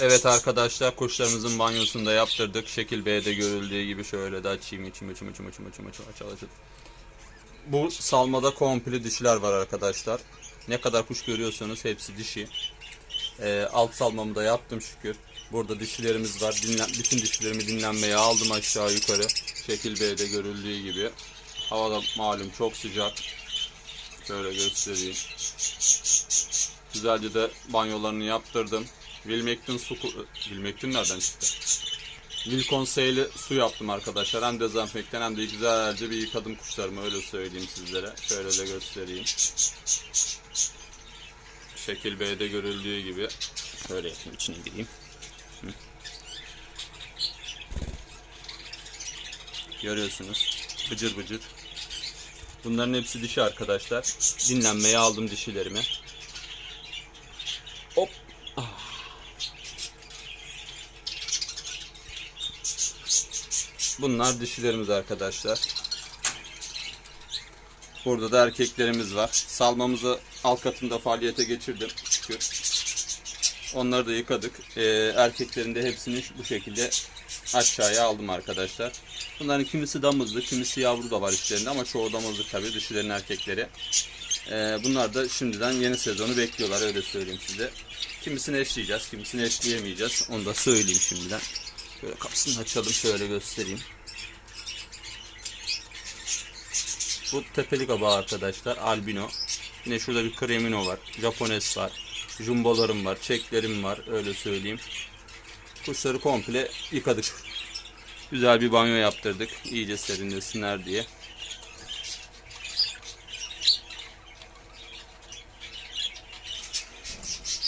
Evet arkadaşlar kuşlarımızın banyosunu da yaptırdık. Şekil B'de görüldüğü gibi şöyle de açayım içim içim içim içim içim içim açıl açıl. Bu salmada komple dişiler var arkadaşlar. Ne kadar kuş görüyorsanız hepsi dişi. Ee, alt salmamı da yaptım şükür. Burada dişilerimiz var. Dinlen, bütün dişilerimi dinlenmeye aldım aşağı yukarı. Şekil B'de görüldüğü gibi. Hava da malum çok sıcak. Şöyle göstereyim. Güzelce de banyolarını yaptırdım. Wilmington su... Wilmington nereden çıktı? Wilcon Seyli su yaptım arkadaşlar. Hem dezenfektan hem de güzelce bir yıkadım kuşlarımı öyle söyleyeyim sizlere. Şöyle de göstereyim. Şekil B'de görüldüğü gibi. Şöyle yapayım içine gireyim. Görüyorsunuz. Bıcır bıcır. Bunların hepsi dişi arkadaşlar. Dinlenmeye aldım dişilerimi. Hop. Bunlar dişilerimiz arkadaşlar. Burada da erkeklerimiz var. Salmamızı alt katında faaliyete geçirdim. Şükür. Onları da yıkadık. Ee, erkeklerin de hepsini bu şekilde aşağıya aldım arkadaşlar. Bunların kimisi damızlı, kimisi yavru da var içlerinde ama çoğu damızlık tabii dişilerin erkekleri. Ee, bunlar da şimdiden yeni sezonu bekliyorlar öyle söyleyeyim size. Kimisini eşleyeceğiz, kimisini eşleyemeyeceğiz. Onu da söyleyeyim şimdiden. Böyle kapısını açalım şöyle göstereyim. Bu tepeli kaba arkadaşlar albino. Yine şurada bir kremino var. Japones var. Jumbolarım var. Çeklerim var. Öyle söyleyeyim. Kuşları komple yıkadık. Güzel bir banyo yaptırdık. İyice serinlesinler diye.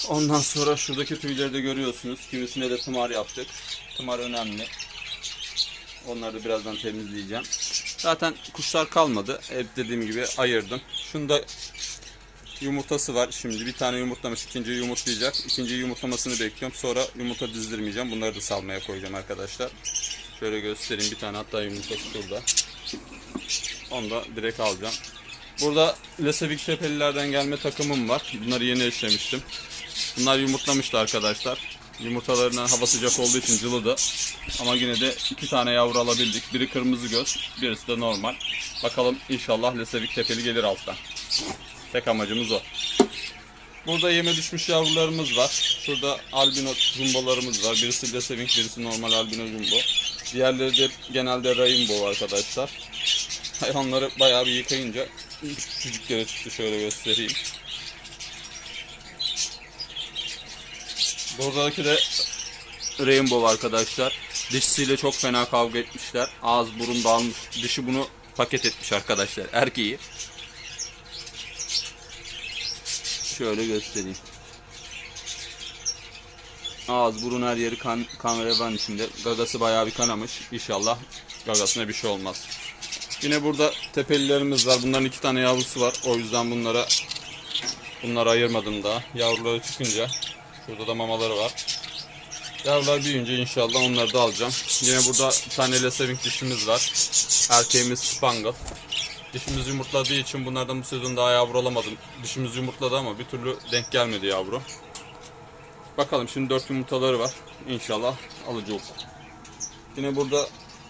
Ondan sonra şuradaki tüyleri de görüyorsunuz. Kimisine de tımar yaptık. Tımar önemli. Onları da birazdan temizleyeceğim. Zaten kuşlar kalmadı. Hep dediğim gibi ayırdım. Şunda yumurtası var. Şimdi bir tane yumurtlamış, ikinciyi yumurtlayacak. İkinciyi yumurtlamasını bekliyorum. Sonra yumurta dizdirmeyeceğim. Bunları da salmaya koyacağım arkadaşlar. Şöyle göstereyim. Bir tane hatta yumurtası şurada. Onu da direkt alacağım. Burada Lesevik Tepelilerden gelme takımım var. Bunları yeni eşlemiştim. Bunlar yumurtlamıştı arkadaşlar. Yumurtalarına hava sıcak olduğu için cılıdı. Ama yine de iki tane yavru alabildik. Biri kırmızı göz, birisi de normal. Bakalım inşallah Lesevik tepeli gelir alttan. Tek amacımız o. Burada yeme düşmüş yavrularımız var. Şurada albino jumbolarımız var. Birisi Lesevik, birisi normal albino jumbo. Diğerleri de genelde rainbow arkadaşlar. Hayvanları bayağı bir yıkayınca küçücüklere çıktı şöyle göstereyim. Buradaki de Rainbow arkadaşlar. Dişisiyle çok fena kavga etmişler. Ağız burun dağılmış. Dişi bunu paket etmiş arkadaşlar. Erkeği. Şöyle göstereyim. Ağız burun her yeri kan, kan revan içinde. Gagası bayağı bir kanamış. İnşallah gagasına bir şey olmaz. Yine burada tepelilerimiz var. Bunların iki tane yavrusu var. O yüzden bunlara bunları ayırmadım daha. Yavruları çıkınca Şurada da mamaları var. Yavrular büyüyünce inşallah onları da alacağım. Yine burada bir tane Leseving dişimiz var. Erkeğimiz Spangle. Dişimiz yumurtladığı için bunlardan bu sezon daha yavru alamadım. Dişimiz yumurtladı ama bir türlü denk gelmedi yavru. Bakalım şimdi 4 yumurtaları var. İnşallah olur. Yine burada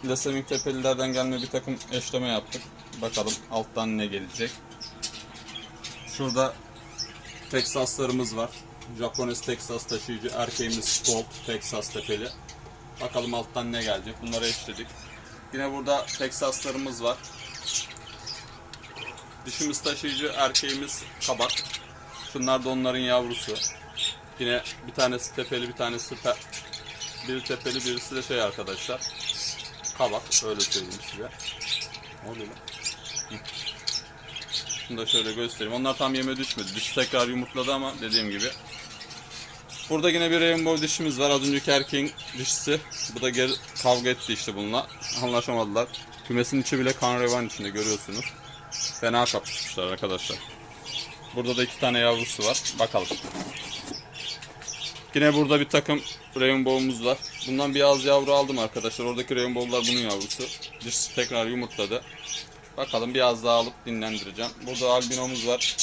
Leseving tepelilerden gelme bir takım eşleme yaptık. Bakalım alttan ne gelecek. Şurada Texaslarımız var. Japones Texas taşıyıcı erkeğimiz Colt Texas tepeli. Bakalım alttan ne gelecek. Bunları eşledik. Yine burada Texaslarımız var. Dişimiz taşıyıcı erkeğimiz kabak. Şunlar da onların yavrusu. Yine bir tanesi tepeli bir tanesi pe biri tepeli birisi de şey arkadaşlar. Kabak öyle söyleyeyim size. Ne oluyor. Şunu da şöyle göstereyim. Onlar tam yeme düşmedi. Dişi tekrar yumurtladı ama dediğim gibi Burada yine bir rainbow dişimiz var. Az önceki erkeğin dişisi. Bu da geri kavga etti işte bununla. Anlaşamadılar. Kümesin içi bile kan revan içinde görüyorsunuz. Fena kapışmışlar arkadaşlar. Burada da iki tane yavrusu var. Bakalım. Yine burada bir takım rainbow'umuz var. Bundan bir az yavru aldım arkadaşlar. Oradaki rainbow'lar bunun yavrusu. Dişisi tekrar yumurtladı. Bakalım biraz daha alıp dinlendireceğim. Burada albinomuz var.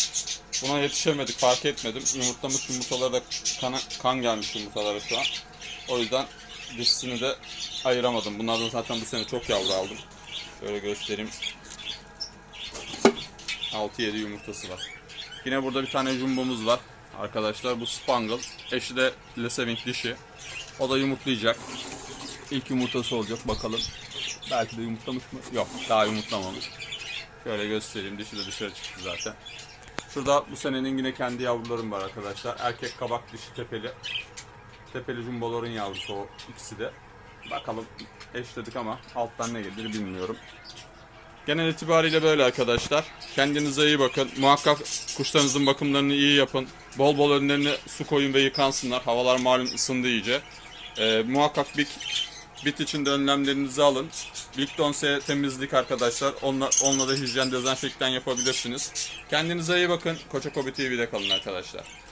Buna yetişemedik fark etmedim. Yumurtlamış yumurtalara da kana, kan gelmiş yumurtalara şu an. O yüzden dişisini de ayıramadım. Bunlardan zaten bu sene çok yavru aldım. Böyle göstereyim. 6-7 yumurtası var. Yine burada bir tane jumbomuz var. Arkadaşlar bu Spangle. Eşi de Leseving dişi. O da yumurtlayacak. İlk yumurtası olacak bakalım. Belki de yumurtlamış mı? Yok daha yumurtlamamış. Şöyle göstereyim. Dişi de dışarı çıktı zaten. Şurada bu senenin yine kendi yavrularım var arkadaşlar. Erkek kabak dişi tepeli. Tepeli jumboların yavrusu o ikisi de. Bakalım eşledik ama alttan ne gelir bilmiyorum. Genel itibariyle böyle arkadaşlar. Kendinize iyi bakın. Muhakkak kuşlarınızın bakımlarını iyi yapın. Bol bol önlerine su koyun ve yıkansınlar. Havalar malum ısındı iyice. Ee, muhakkak bit, bit içinde önlemlerinizi alın. Liptonse temizlik arkadaşlar. Onunla, onunla da hijyen dezenfektan yapabilirsiniz. Kendinize iyi bakın. Koça Kobi TV'de kalın arkadaşlar.